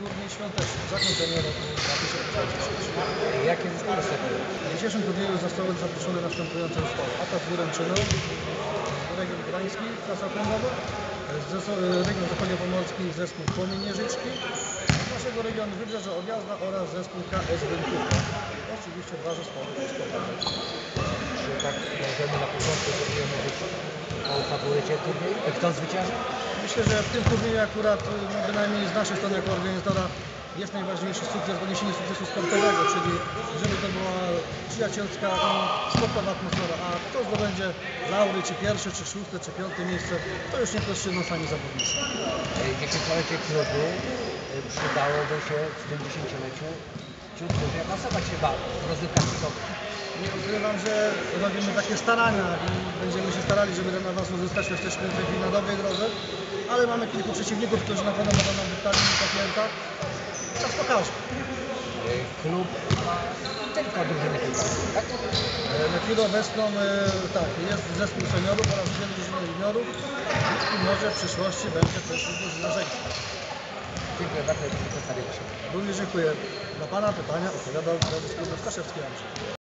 turniej świąteczny, zakończenie roku 2023. Jakie zespoły startują? W dzisiejszym turnieju zostały zaproszone następujące zespoły. Atak Wyręczynów, region Gdański, klasa okręgowa, zespoł- region zachodniopomorski, zespół Płomienieryczki, z naszego regionu Wybrzeże Odjazda oraz zespół KS Wynkówka. Oczywiście dwa zespoły sportowe. Czy tak możemy na początku sobie mówić o faworycie turnieju? Kto zwycięży? Myślę, że w tym turnieju akurat, no bynajmniej z naszej strony jako organizatora, jest najważniejszy sukces, doniesienie sukcesu sportowego, czyli żeby to była przyjacielska i sportowa atmosfera. A kto zdobędzie laury, czy pierwsze, czy szóste, czy piąte miejsce, to już niech rozstrzygną sami zawodnicy. Dziesięciolecie klubu y, przydałoby się w tym dziesięcioleciu ci klubie awansować chyba w rozgrywkach ligowych. Nie ukrywam, że robimy takie starania i będziemy się starali, żeby ten awans uzyskać. Jesteśmy w tej chwili na dobrej drodze, ale mamy kilku przeciwników, którzy na pewno mogą nam wystawić okienka. Czas pokaże. Klub tylko drużyny tak? Obecną e, tak, jest zespół seniorów oraz dwie drużyny juniorów i może w przyszłości będzie też drużyna żeńska. Dziękuję bardzo za przedstawienie się. Również dziękuję. Na Pana pytania odpowiadał prezes klubu Staszewski Andrzej.